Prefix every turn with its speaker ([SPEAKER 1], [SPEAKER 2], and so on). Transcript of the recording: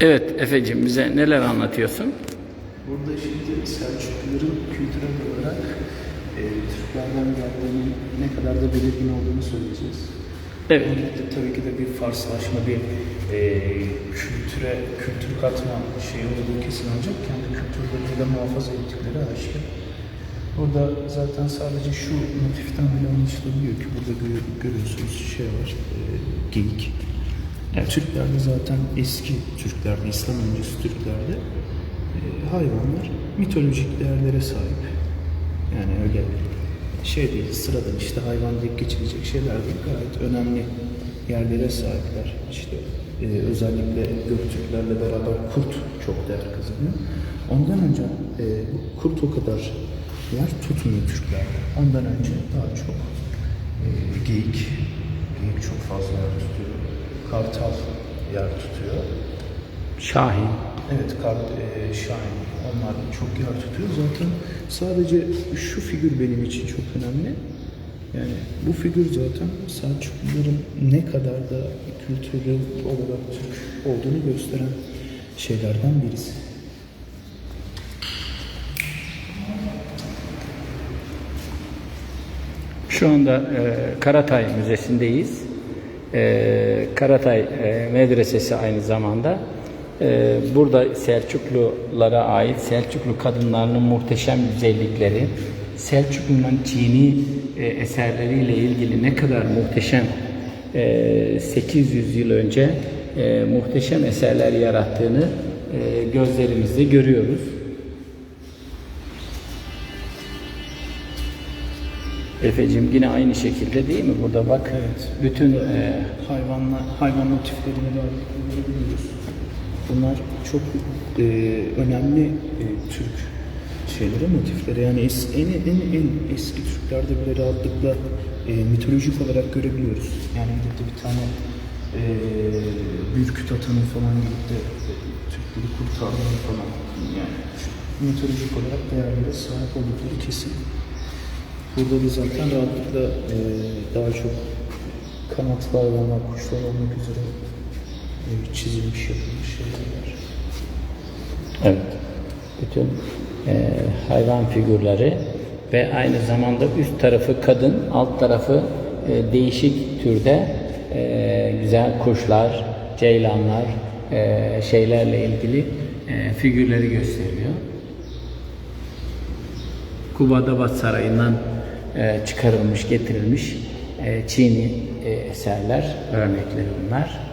[SPEAKER 1] Evet Efe'cim bize neler anlatıyorsun?
[SPEAKER 2] Burada şimdi Selçukluların kültürel olarak e, Türklerden geldiğinin ne kadar da belirgin olduğunu söyleyeceğiz.
[SPEAKER 1] Evet.
[SPEAKER 2] Öncelikle tabii ki de bir Farslaşma, bir e, kültüre, kültür katma şeyi olduğu kesin ancak kendi kültürlerini de muhafaza ettikleri aşikar. Burada zaten sadece şu motiften bile anlaşılabiliyor ki burada gö- görüyorsunuz şey var, e, geyik. Türklerde zaten eski Türklerde, İslam öncesi Türklerde e, hayvanlar mitolojik değerlere sahip. Yani öyle şey değil, sıradan işte hayvan deyip geçilecek şeyler değil. Gayet önemli yerlere sahipler. İşte e, özellikle Göktürklerle beraber kurt çok değer kazanıyor. Ondan önce e, kurt o kadar yer tutmuyor Türklerde. Ondan önce daha çok e, geyik, geyik çok fazla yer tutuyor. Kartal yer tutuyor.
[SPEAKER 1] Şahin.
[SPEAKER 2] Evet, kar, e, Şahin. Onlar çok yer tutuyor. Zaten sadece şu figür benim için çok önemli. Yani bu figür zaten Selçukluların ne kadar da kültürlü olarak Türk olduğunu gösteren şeylerden birisi.
[SPEAKER 1] Şu anda e, Karatay Müzesi'ndeyiz. E, Karatay e, Medresesi aynı zamanda. E, burada Selçuklulara ait Selçuklu kadınlarının muhteşem güzellikleri, Selçuklu'nun Çini e, eserleriyle ilgili ne kadar muhteşem e, 800 yıl önce e, muhteşem eserler yarattığını e, gözlerimizde görüyoruz. Efe'cim yine aynı şekilde değil mi? Burada bak
[SPEAKER 2] Evet.
[SPEAKER 1] bütün e,
[SPEAKER 2] Hayvanla, hayvan motiflerini de görebiliyoruz. Bunlar çok e, önemli e, Türk şeyleri, motifleri. Yani es, en, en, en eski Türklerde bile rahatlıkla e, mitolojik olarak görebiliyoruz. Yani gidip de bir tane e, Bürküt atanın falan gidip de e, Türkleri kurtardığını falan yani mitolojik olarak değerlere sahip oldukları kesin. Burada da zaten rahatlıkla e, daha çok kanatlı hayvanlar, kuşlar olmak üzere e, çizilmiş, yapılmış şeyler
[SPEAKER 1] evet bütün e, hayvan figürleri ve aynı zamanda üst tarafı kadın, alt tarafı e, değişik türde e, güzel kuşlar, ceylanlar, e, şeylerle ilgili e, figürleri gösteriyor. Kubadabat Sarayı'ndan çıkarılmış, getirilmiş e, Çini e, eserler, örnekleri bunlar.